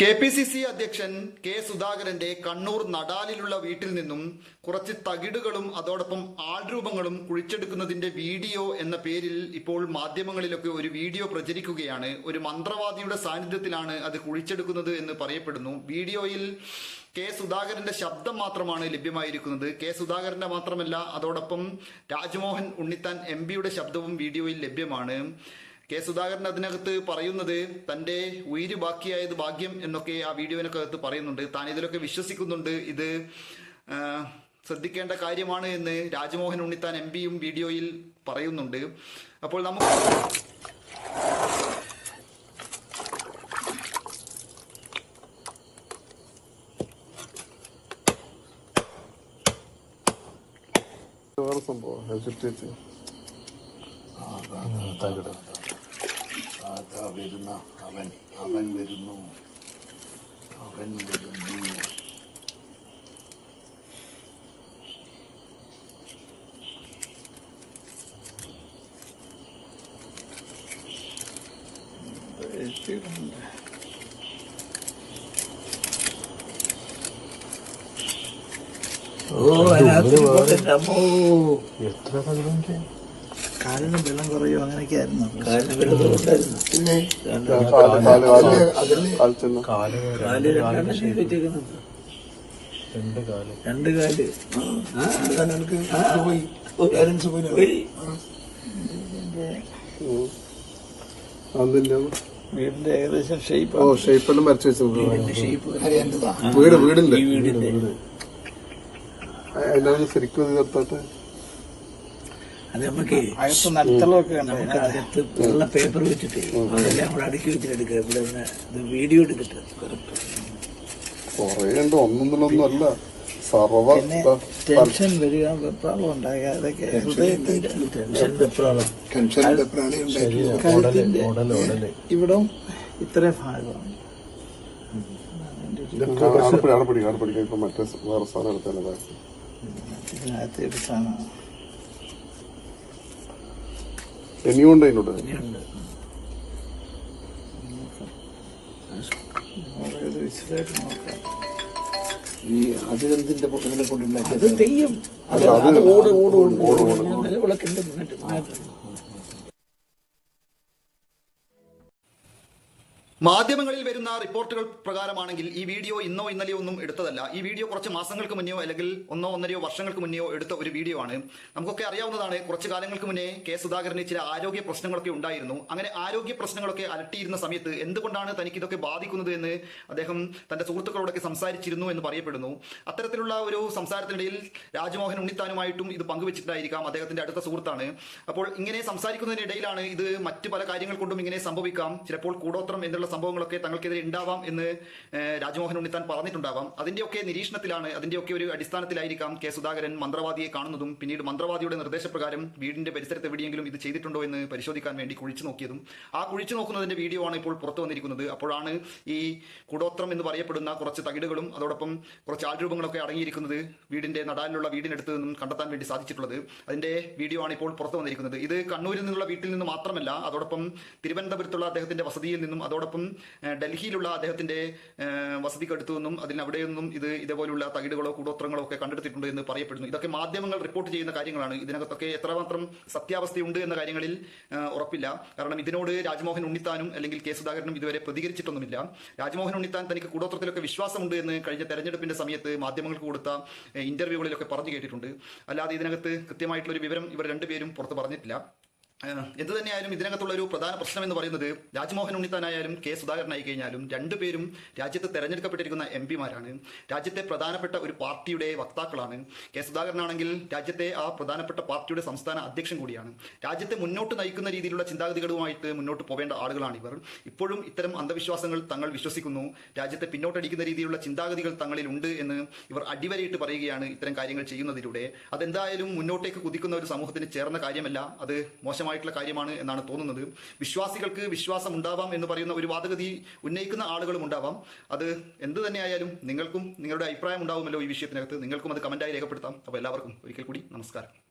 K P C C അധ്യക്ഷൻ K സുധാകരന്റെ കണ്ണൂർ നടാലിലുള്ള വീട്ടിൽ നിന്നും കുറച്ച് തകിടുകളും അതോടൊപ്പം ആൾരൂപങ്ങളും കുഴിച്ചെടുക്കുന്നതിന്റെ വീഡിയോ എന്ന പേരിൽ ഇപ്പോൾ മാധ്യമങ്ങളിലൊക്കെ ഒരു വീഡിയോ പ്രചരിക്കുകയാണ്. ഒരു മന്ത്രവാദിയുടെ സാന്നിധ്യത്തിലാണ് അത് കുഴിച്ചെടുക്കുന്നത് എന്ന് പറയപ്പെടുന്നു. വീഡിയോയിൽ കെ സുധാകരന്റെ ശബ്ദം മാത്രമാണ് ലഭ്യമായിരിക്കുന്നത്. കെ സുധാകരന്റെ മാത്രമല്ല അതോടൊപ്പം രാജ്മോഹൻ ഉണ്ണിത്താൻ എം പിയുടെ ശബ്ദവും വീഡിയോയിൽ ലഭ്യമാണ്. കെ സുധാകരൻ അതിനകത്ത് പറയുന്നത് തന്റെ ഉയിര് ബാക്കിയായത് ഭാഗ്യം എന്നൊക്കെ ആ വീഡിയോനകത്ത് പറയുന്നുണ്ട്. താൻ ഇതിലൊക്കെ വിശ്വസിക്കുന്നുണ്ട്. ഇത് ശ്രദ്ധിക്കേണ്ട കാര്യമാണ് എന്ന് രാജ്മോഹൻ ഉണ്ണിത്താൻ എം പിയും വീഡിയോയിൽ പറയുന്നുണ്ട്. അപ്പോൾ നമുക്ക് സംഭവം സംഭവം. ഹെസിറ്റേറ്റ്. അതാ വരുന്ന അവൻ അവൻ വരുന്നു. അവൻ വരുന്നു. ഓ അതിനകത്ത് എത്ര തകിടുണ്ട് കാലിന് വെള്ളം കുറയോ അങ്ങനെയൊക്കെ ആയിരുന്നു. കാലിന് വെള്ളത്തിലുണ്ടായിരുന്നു പിന്നെ കാൽച്ചെന്ന കാൽ രണ്ടെണ്ണം ചെയ്ത് വെച്ചേക്കുന്നുണ്ട് രണ്ട് കാൽ. രണ്ട് കാൽ. പോയി ബാലൻസ് പോയി അതില്ല വീടിന്റെ ഏകദേശം ഷേപ്പ് ഓ ഷേപ്പെല്ലാം വരച്ചു വെച്ചിട്ടുണ്ട് ഷേപ്പ് വീട് വീടിന്റെ ഈ വീടിന്റെ. അതിനാണ് ശരിക്കും ഇത് ചേർത്താട്ട് അത് നമുക്ക് നമുക്ക് അകത്ത് ഉള്ള പേപ്പർ വെച്ചിട്ട്. അതെല്ലാം കൂടെ അടുക്കി വെച്ചിട്ട് എടുക്കുക. ഇവിടെ നിന്ന് ഇത് വീഡിയോ എടുത്തിട്ട് കൊറേ ഉണ്ട്. ഒന്നൊന്നിലൊന്നും അല്ല. സർവ പിന്നെ ടെൻഷൻ വരിക വെപ്രാളം ഉണ്ടാകുക അതൊക്കെ ഹൃദയത്തിന്റെ ടെൻഷൻ വെപ്രാളം ടെൻഷന്റെ പ്രാണി ഉണ്ടാക്കി കഴുത്തിന്റെ ഇവിടം ഇത്രയും ഭാഗമാണ്. മറ്റേ വേറെ സാധനം എടുത്താലേ ഇതിനകത്ത് എടുത്താണ്. ഇനിയുണ്ട് അതിനോട് ഈ അതിനെന്തിന്റെ ഇതിനെ കൊണ്ടുണ്ടാക്കിയത്? തെയ്യം. അത് ഓട് ഓട് ഓട്. ഓട് മാധ്യമങ്ങളിൽ വരുന്ന റിപ്പോർട്ടുകൾ പ്രകാരമാണെങ്കിൽ ഈ വീഡിയോ ഇന്നോ ഇന്നലെയോ ഒന്നും എടുത്തതല്ല. ഈ വീഡിയോ കുറച്ച് മാസങ്ങൾക്ക് മുന്നെയോ അല്ലെങ്കിൽ ഒന്നോ ഒന്നരയോ വർഷങ്ങൾക്ക് മുന്നെയോ എടുത്ത ഒരു വീഡിയോ ആണ്. നമുക്കൊക്കെ അറിയാവുന്നതാണ് കുറച്ച് കാലങ്ങൾക്ക് മുന്നേ കെ സുധാകരന് ചില ആരോഗ്യ പ്രശ്നങ്ങളൊക്കെ ഉണ്ടായിരുന്നു. അങ്ങനെ ആരോഗ്യ പ്രശ്നങ്ങളൊക്കെ അലട്ടിയിരുന്ന സമയത്ത് എന്തുകൊണ്ടാണ് തനിക്ക് ഇതൊക്കെ ബാധിക്കുന്നത് എന്ന് അദ്ദേഹം തന്റെ സുഹൃത്തുക്കളോടൊക്കെ സംസാരിച്ചിരുന്നു എന്ന് പറയപ്പെടുന്നു. അത്തരത്തിലുള്ള ഒരു സംസാരത്തിനിടയിൽ രാജ്മോഹൻ ഉണ്ണിത്താനുമായിട്ടും ഇത് പങ്കുവച്ചിട്ടുണ്ടായിരിക്കാം അദ്ദേഹത്തിന്റെ അടുത്ത സുഹൃത്താണ്. അപ്പോൾ ഇങ്ങനെ സംസാരിക്കുന്നതിനിടയിലാണ് ഇത് മറ്റു പല കാര്യങ്ങൾ കൊണ്ടും ഇങ്ങനെ സംഭവിക്കാം. ചിലപ്പോൾ കൂടോത്രം എന്നുള്ള സംഭവങ്ങളൊക്കെ തങ്ങൾക്കെതിരെ ഉണ്ടാവാം എന്ന് രാജ്മോഹൻ ഉണ്ണിത്താൻ പറഞ്ഞിട്ടുണ്ടാവാം. അതിന്റെയൊക്കെ നിരീക്ഷണത്തിലാണ് അതിന്റെയൊക്കെ ഒരു അടിസ്ഥാനത്തിലായിരിക്കാം കെ സുധാകരൻ മന്ത്രവാദിയെ കാണുന്നതും പിന്നീട് മന്ത്രവാദിയുടെ നിർദ്ദേശപ്രകാരം വീടിന്റെ പരിസരത്ത് എവിടെയെങ്കിലും ഇത് ചെയ്തിട്ടുണ്ടോ എന്ന് പരിശോധിക്കാൻ വേണ്ടി കുഴിച്ചു നോക്കിയതും. ആ കുഴിച്ചു നോക്കുന്നതിന്റെ വീഡിയോ ആണ് ഇപ്പോൾ പുറത്തു വന്നിരിക്കുന്നത്. അപ്പോഴാണ് ഈ കുടോത്രം എന്ന് പറയപ്പെടുന്ന കുറച്ച് തകിടുകളും അതോടൊപ്പം കുറച്ച് ആൾരൂപങ്ങളൊക്കെ അടങ്ങിയിരിക്കുന്നത് വീടിന്റെ നടാലിലുള്ള വീടിനടുത്ത് നിന്നും കണ്ടെത്താൻ വേണ്ടി സാധിച്ചിട്ടുള്ളത്. അതിന്റെ വീഡിയോ ആണ് ഇപ്പോൾ പുറത്തു വന്നിരിക്കുന്നത്. ഇത് കണ്ണൂരിൽ നിന്നുള്ള വീട്ടിൽ നിന്ന് മാത്രമല്ല അതോടൊപ്പം തിരുവനന്തപുരത്തുള്ള അദ്ദേഹത്തിന്റെ വസതിയിൽ നിന്നും അതോടൊപ്പം ഏഹ്, ഡൽഹിയിലുള്ള അദ്ദേഹത്തിന്റെ വസതിക്കടുത്തു നിന്നും അതിനവിടെ നിന്നും ഇത് ഇതേപോലുള്ള തകിടുകളോ കൂടോത്രങ്ങളോ ഒക്കെ കണ്ടെടുത്തിട്ടുണ്ട് എന്ന് പറയപ്പെടുന്നു. ഇതൊക്കെ മാധ്യമങ്ങൾ റിപ്പോർട്ട് ചെയ്യുന്ന കാര്യങ്ങളാണ്. ഇതിനകത്തൊക്കെ എത്രമാത്രം സത്യാവസ്ഥയുണ്ട് എന്ന കാര്യങ്ങളിൽ ഉറപ്പില്ല. കാരണം ഇതിനോട് രാജ്മോഹൻ ഉണ്ണിത്താനും അല്ലെങ്കിൽ കെ സുധാകരനും ഇതുവരെ പ്രതികരിച്ചിട്ടൊന്നുമില്ല. രാജ്മോഹൻ ഉണ്ണിത്താൻ തനിക്ക് കൂടോത്രത്തിലൊക്കെ വിശ്വാസമുണ്ട് എന്ന് കഴിഞ്ഞ തെരഞ്ഞെടുപ്പിന്റെ സമയത്ത് മാധ്യമങ്ങൾക്ക് കൊടുത്ത ഇന്റർവ്യൂകളിലൊക്കെ പറഞ്ഞു കേട്ടിട്ടുണ്ട്. അല്ലാതെ ഇതിനകത്ത് കൃത്യമായിട്ടുള്ള ഒരു വിവരം ഇവർ രണ്ടുപേരും പുറത്ത് പറഞ്ഞിട്ടില്ല. എന്ത് തന്നെയായാലും ഇതിനകത്തുള്ള ഒരു പ്രധാന പ്രശ്നം എന്ന് പറയുന്നത് രാജ്മോഹൻ ഉണ്ണിത്താനായാലും കെ സുധാകരനായി കഴിഞ്ഞാലും രണ്ടുപേരും രാജ്യത്ത് തെരഞ്ഞെടുക്കപ്പെട്ടിരിക്കുന്ന എം പിമാരാണ്. രാജ്യത്തെ പ്രധാനപ്പെട്ട ഒരു പാർട്ടിയുടെ വക്താക്കളാണ്. കെ സുധാകരനാണെങ്കിൽ രാജ്യത്തെ ആ പ്രധാനപ്പെട്ട പാർട്ടിയുടെ സംസ്ഥാന അധ്യക്ഷൻ കൂടിയാണ്. രാജ്യത്തെ മുന്നോട്ട് നയിക്കുന്ന രീതിയിലുള്ള ചിന്താഗതികളുമായിട്ട് മുന്നോട്ട് പോവേണ്ട ആളുകളാണ് ഇവർ. ഇപ്പോഴും ഇത്തരം അന്ധവിശ്വാസങ്ങൾ തങ്ങൾ വിശ്വസിക്കുന്നു. രാജ്യത്തെ പിന്നോട്ടടിക്കുന്ന രീതിയിലുള്ള ചിന്താഗതികൾ തങ്ങളിൽ ഉണ്ട് എന്ന് ഇവർ അടിവരയിട്ട് പറയുകയാണ് ഇത്തരം കാര്യങ്ങൾ ചെയ്യുന്നതിലൂടെ. അതെന്തായാലും മുന്നോട്ടേക്ക് കുതിക്കുന്ന ഒരു സമൂഹത്തിന് ചേർന്ന കാര്യമല്ല. അത് മോശമായിട്ടുള്ള കാര്യമാണ് എന്നാണ് തോന്നുന്നത്. വിശ്വാസികൾക്ക് വിശ്വാസം ഉണ്ടാവാം എന്ന് പറയുന്ന ഒരു വാദഗതി ഉന്നയിക്കുന്ന ആളുകളും ഉണ്ടാവാം. അത് എന്ത് തന്നെയായാലും നിങ്ങൾക്കും നിങ്ങളുടെ അഭിപ്രായം ഉണ്ടാവുമല്ലോ ഈ വിഷയത്തിനകത്ത്. നിങ്ങൾക്കും അത് കമന്റായി രേഖപ്പെടുത്താം. അപ്പോൾ എല്ലാവർക്കും ഒരിക്കൽ കൂടി നമസ്കാരം.